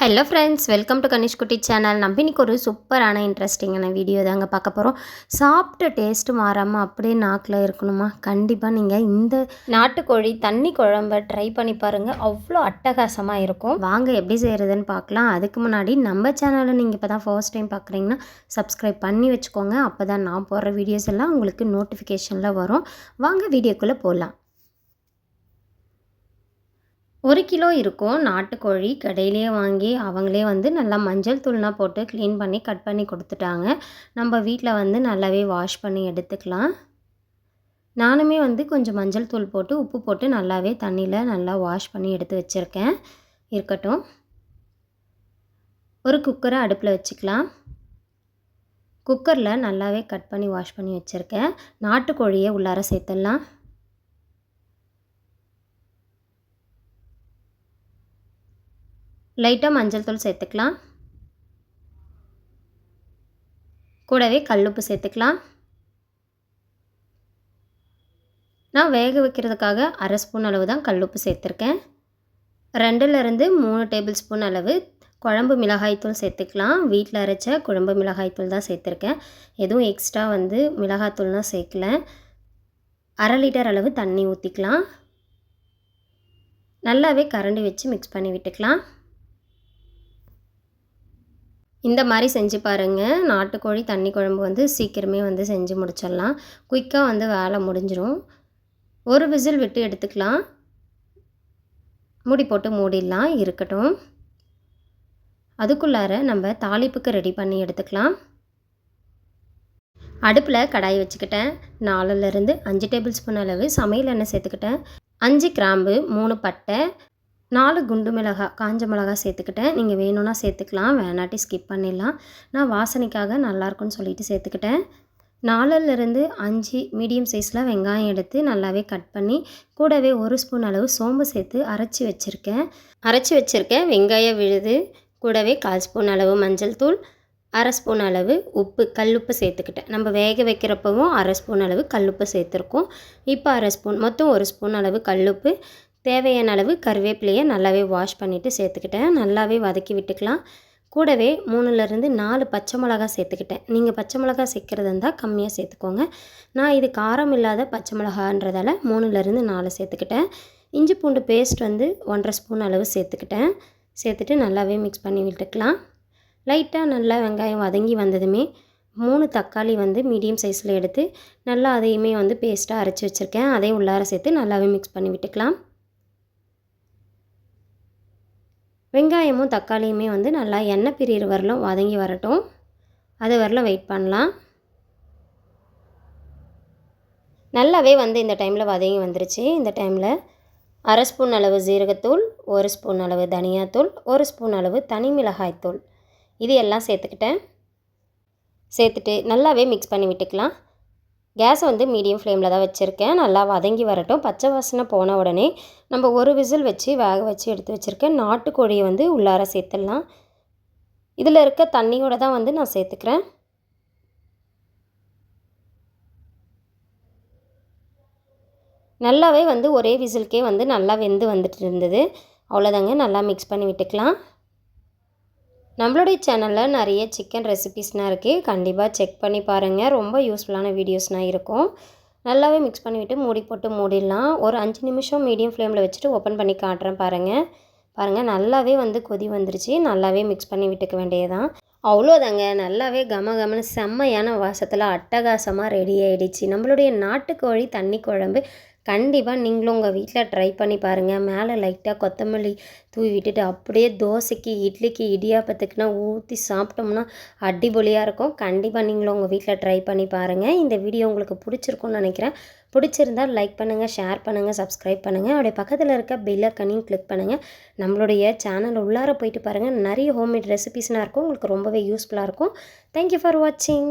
Hello friends welcome to Kanish Kutty channel நம்ம இன்றைக்கி ஒரு சூப்பரான இன்ட்ரெஸ்டிங்கான வீடியோ தாங்க பார்க்க போகிறோம் சாப்பிட்ட டேஸ்ட்டு மாறாமல் அப்படியே நாக்கில் இருக்கணுமா? கண்டிப்பாக நீங்கள் இந்த நாட்டுக்கோழி தண்ணி குழம்ப ட்ரை பண்ணி பாருங்கள் அவ்வளோ அட்டகாசமாக இருக்கும். வாங்க எப்படி செய்கிறதுன்னு பார்க்கலாம். அதுக்கு முன்னாடி நம்ம சேனலை நீங்கள் இப்போ தான் ஃபர்ஸ்ட் டைம் பார்க்குறீங்கன்னா சப்ஸ்கிரைப் பண்ணி வச்சுக்கோங்க. அப்போ தான் நான் போடுற வீடியோஸ் எல்லாம் உங்களுக்கு நோட்டிஃபிகேஷனில் வரும். வாங்க வீடியோக்குள்ளே போகலாம் ஒரு கிலோ இருக்கும். நாட்டுக்கோழி கடையிலேயே வாங்கி அவங்களே வந்து நல்லா மஞ்சள் தூள்னா போட்டு க்ளீன் பண்ணி கட் பண்ணி கொடுத்துட்டாங்க. நம்ம வீட்டில் வந்து நல்லாவே வாஷ் பண்ணி எடுத்துக்கலாம். நானுமே வந்து கொஞ்சம் மஞ்சள் தூள் போட்டு உப்பு போட்டு நல்லாவே தண்ணியில் நல்லா வாஷ் பண்ணி எடுத்து வச்சுருக்கேன். இருக்கட்டும். ஒரு குக்கரை அடுப்பில் வச்சுக்கலாம். குக்கரில் நல்லாவே கட் பண்ணி வாஷ் பண்ணி வச்சுருக்கேன். நாட்டுக்கோழியை உள்ளார சேர்த்துடலாம். லைட்டாக மஞ்சள் தூள் சேர்த்துக்கலாம். கூடவே கல்லுப்பு சேர்த்துக்கலாம். நான் வேக வைக்கிறதுக்காக அரை ஸ்பூன் அளவு தான் கல்லுப்பு சேர்த்துருக்கேன். ரெண்டுலேருந்து மூணு டேபிள் ஸ்பூன் அளவு குழம்பு மிளகாய்த்தூள் சேர்த்துக்கலாம். வீட்டில் அரைச்ச குழம்பு மிளகாய்த்தூள் தான் சேர்த்துருக்கேன். எதுவும் எக்ஸ்ட்ரா வந்து மிளகாய்த்தூள்லாம் சேர்க்கல. அரை லிட்டர் அளவு தண்ணி ஊற்றிக்கலாம் நல்லாவே கரண்டி வச்சு மிக்ஸ் பண்ணி விட்டுக்கலாம். இந்த மாதிரி செஞ்சு பாருங்கள் நாட்டுக்கோழி தண்ணி குழம்பு வந்து சீக்கிரமே வந்து செஞ்சு முடிச்சிடலாம். குயிக்காக வந்து வேலை முடிஞ்சிடும் ஒரு விசில் விட்டு எடுத்துக்கலாம். மூடி போட்டு மூடிடலாம். இருக்கட்டும். அதுக்குள்ளார நம்ம தாளிப்புக்கு ரெடி பண்ணி எடுத்துக்கலாம். அடுப்பில் கடாய் வச்சுக்கிட்டேன். நாலுலேருந்து அஞ்சு டேபிள் ஸ்பூன் அளவு சமையல் எண்ணெய் சேர்த்துக்கிட்டேன். அஞ்சு கிராம்பு மூணு பட்டை நாலு குண்டு மிளகா காஞ்ச மிளகா சேர்த்துக்கிட்டேன். நீங்கள் வேணும்னா சேர்த்துக்கலாம் வேணாட்டி ஸ்கிப் பண்ணிடலாம். நான் வாசனைக்காக நல்லாயிருக்குன்னு சொல்லிட்டு சேர்த்துக்கிட்டேன். நாலுலேருந்து அஞ்சு மீடியம் சைஸில் வெங்காயம் எடுத்து நல்லாவே கட் பண்ணி கூடவே ஒரு ஸ்பூன் அளவு சோம்பு சேர்த்து அரைச்சி வச்சுருக்கேன். அரைச்சி வச்சுருக்கேன். வெங்காயம் விழுது கூடவே கால் ஸ்பூன் அளவு மஞ்சள் தூள் அரை ஸ்பூன் அளவு உப்பு கல்லுப்பு சேர்த்துக்கிட்டேன். நம்ம வேக வைக்கிறப்பவும் அரை ஸ்பூன் அளவு கல்லுப்பு சேர்த்துருக்கோம். இப்போ அரை ஸ்பூன் மொத்தம் ஒரு ஸ்பூன் அளவு கல்லுப்பு தேவையான அளவு கருவேப்பிலையை நல்லாவே வாஷ் பண்ணிவிட்டு சேர்த்துக்கிட்டேன். நல்லாவே வதக்கி விட்டுக்கலாம். கூடவே மூணுலேருந்து நாலு பச்சை மிளகா சேர்த்துக்கிட்டேன். நீங்கள் பச்சை மிளகா சேர்க்குறது இருந்தால் கம்மியாக சேர்த்துக்கோங்க. நான் இது காரம் இல்லாத பச்சை மிளகான்றதால மூணுலேருந்து நாலு சேர்த்துக்கிட்டேன். இஞ்சி பூண்டு பேஸ்ட் வந்து ஒன்றரை ஸ்பூன் அளவு சேர்த்துக்கிட்டேன். சேர்த்துட்டு நல்லாவே மிக்ஸ் பண்ணி விட்டுக்கலாம். லைட்டாக நல்லா வெங்காயம் வதங்கி வந்ததுமே மூணு தக்காளி வந்து மீடியம் சைஸில் எடுத்து நல்லா அதையுமே வந்து பேஸ்ட்டாக அரைச்சி வச்சுருக்கேன். அதையும் உள்ளார சேர்த்து நல்லாவே மிக்ஸ் பண்ணி விட்டுக்கலாம். வெங்காயமும் தக்காளியுமே வந்து நல்லா எண்ணெய் பிரியிற வரலும் வதங்கி வரட்டும். அது வரலும் வெயிட் பண்ணலாம். நல்லாவே வந்து இந்த டைமில் வதங்கி வந்துருச்சு. இந்த டைமில் அரை ஸ்பூன் அளவு ஜீரகத்தூள் ஒரு ஸ்பூன் அளவு தனியாத்தூள் ஒரு ஸ்பூன் அளவு தனி மிளகாய்த்தூள் இது எல்லாம் சேர்த்துக்கிட்டேன். சேர்த்துட்டு நல்லாவே மிக்ஸ் பண்ணி விட்டுக்கலாம். கேஸ் வந்து மீடியம் ஃப்ளேமில் தான் வச்சுருக்கேன். நல்லா வதங்கி வரட்டும். பச்சை வாசனை போன உடனே நம்ம ஒரு விசில் வச்சு வேக வச்சு எடுத்து வச்சுருக்கேன் நாட்டுக்கோழியை வந்து உள்ளார சேர்த்துடலாம். இதில் இருக்க தண்ணியோட தான் வந்து நான் சேர்த்துக்கிறேன். நல்லாவே வந்து ஒரே விசிலுக்கே வந்து நல்லா வெந்து வந்துட்டு இருந்தது. அவ்வளோதாங்க. நல்லா மிக்ஸ் பண்ணி விட்டுக்கலாம். நம்மளுடைய சேனலில் நிறைய சிக்கன் ரெசிபீஸ்னால் இருக்குது கண்டிப்பாக செக் பண்ணி பாருங்கள் ரொம்ப யூஸ்ஃபுல்லான வீடியோஸ்னால் இருக்கும். நல்லாவே மிக்ஸ் பண்ணிவிட்டு மூடி போட்டு மூடிடலாம். ஒரு அஞ்சு நிமிஷம் மீடியம் ஃப்ளேமில் வச்சுட்டு ஓப்பன் பண்ணி காட்டுறேன் பாருங்கள் பாருங்கள் நல்லாவே வந்து கொதி வந்துருச்சு. நல்லாவே மிக்ஸ் பண்ணி விட்டுக்க வேண்டியதான் அவ்வளோதாங்க. நல்லாவே கம கமனு செம்மையான வாசத்தில் அட்டகாசமாக ரெடி ஆகிடுச்சு நம்மளுடைய நாட்டுக்கோழி தண்ணி குழம்பு கண்டிப்பாக நீங்களும் உங்கள் வீட்டில் ட்ரை பண்ணி பாருங்கள் மேலே லைட்டாக கொத்தமல்லி தூவி விட்டுட்டு அப்படியே தோசைக்கு இட்லிக்கு இடியாப்பத்துக்குனா ஊற்றி சாப்பிட்டோம்னா அடிபொலியாக இருக்கும். கண்டிப்பாக நீங்களும் உங்கள் வீட்டில் ட்ரை பண்ணி பாருங்கள் இந்த வீடியோ உங்களுக்கு பிடிச்சிருக்கும்னு நினைக்கிறேன். பிடிச்சிருந்தால் லைக் பண்ணுங்கள் ஷேர் பண்ணுங்கள் சப்ஸ்கிரைப் பண்ணுங்கள் அப்படியே பக்கத்தில் இருக்க பெல்லைக்கனையும் கிளிக் பண்ணுங்கள் நம்மளுடைய சேனல் உள்ளார போயிட்டு பாருங்கள் நிறைய ஹோம்மேட் ரெசிபிஸ்லாம் இருக்கும். உங்களுக்கு ரொம்பவே யூஸ்ஃபுல்லாக இருக்கும். தேங்க்யூ ஃபார் வாட்சிங்